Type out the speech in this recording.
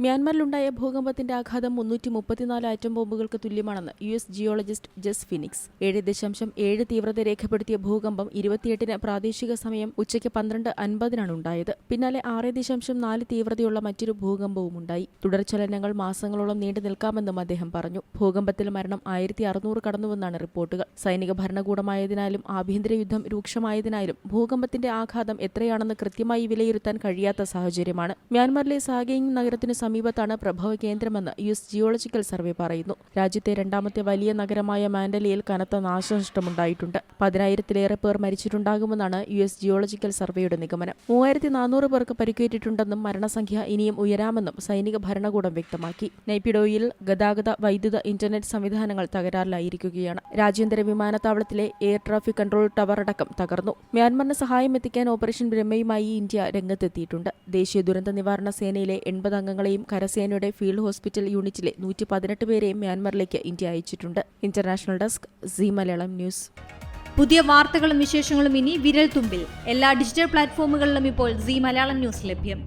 മ്യാൻമറിലുണ്ടായ ഭൂകമ്പത്തിന്റെ ആഘാതം മുന്നൂറ്റി മുപ്പത്തിനാല് ആറ്റം ബോംബുകൾക്ക് തുല്യമാണെന്ന് U S geologist Jess Phoenix. ഏഴ് ദശാംശം ഏഴ് തീവ്രത രേഖപ്പെടുത്തിയ ഭൂകമ്പം ഇരുപത്തിയെട്ടിന് പ്രാദേശിക സമയം ഉച്ചയ്ക്ക് പന്ത്രണ്ട് അൻപതിനാണ് ഉണ്ടായത്. പിന്നാലെ ആറ് ദശാംശം നാല് തീവ്രതയുള്ള മറ്റൊരു ഭൂകമ്പവും ഉണ്ടായി തുടർചലനങ്ങൾ മാസങ്ങളോളം നീണ്ടു നിൽക്കാമെന്നും അദ്ദേഹം പറഞ്ഞു. ഭൂകമ്പത്തിൽ മരണം ആയിരത്തി അറുന്നൂറ് കടന്നുവെന്നാണ് റിപ്പോർട്ടുകൾ. സൈനിക ഭരണകൂടമായതിനാലും ആഭ്യന്തര യുദ്ധം രൂക്ഷമായതിനാലും ഭൂകമ്പത്തിന്റെ ആഘാതം എത്രയാണെന്ന് കൃത്യമായി വിലയിരുത്താൻ കഴിയാത്ത സാഹചര്യമാണ്. മ്യാൻമറിലെ സാഗേങ് നഗരത്തിന് സമീപത്താണ് പ്രഭവ കേന്ദ്രമെന്ന് യു എസ് ജിയോളജിക്കൽ സർവേ പറയുന്നു. രാജ്യത്തെ രണ്ടാമത്തെ വലിയ നഗരമായ മാൻഡലിയിൽ കനത്ത നാശനഷ്ടമുണ്ടായിട്ടുണ്ട്. പതിനായിരത്തിലേറെ പേർ മരിച്ചിട്ടുണ്ടാകുമെന്നാണ് യു എസ് ജിയോളജിക്കൽ സർവേയുടെ നിഗമനം. മൂവായിരത്തി നാനൂറ് പേർക്ക് പരിക്കേറ്റിട്ടുണ്ടെന്നും മരണസംഖ്യ ഇനിയും ഉയരാമെന്നും സൈനിക ഭരണകൂടം വ്യക്തമാക്കി. നൈപ്പിഡോയിൽ ഗതാഗത വൈദ്യുത ഇന്റർനെറ്റ് സംവിധാനങ്ങൾ തകരാറിലായിരിക്കുകയാണ്. രാജ്യാന്തര വിമാനത്താവളത്തിലെ എയർ ട്രാഫിക് കൺട്രോൾ ടവർ അടക്കം തകർന്നു. മ്യാൻമറിന് സഹായം എത്തിക്കാൻ ഓപ്പറേഷൻ ബ്രഹ്മയുമായി ഇന്ത്യ രംഗത്തെത്തിയിട്ടുണ്ട്. ദേശീയ ദുരന്ത നിവാരണ സേനയിലെ എൺപത് അംഗങ്ങളെയും കരസേനയുടെ ഫീൽഡ് ഹോസ്പിറ്റൽ യൂണിറ്റിലെ നൂറ്റി പതിനെട്ട് പേരെയും മ്യാൻമറിലേക്ക് ഇന്ത്യ അയച്ചിട്ടുണ്ട്. International desk Zee Malayalam news. പുതിയ വാർത്തകളും വിശേഷങ്ങളും ഇനി വിരൽ തുമ്പിൽ എല്ലാ ഡിജിറ്റൽ പ്ലാറ്റ്ഫോമുകളിലും ഇപ്പോൾ സി മലയാളം ന്യൂസ് ലഭ്യം.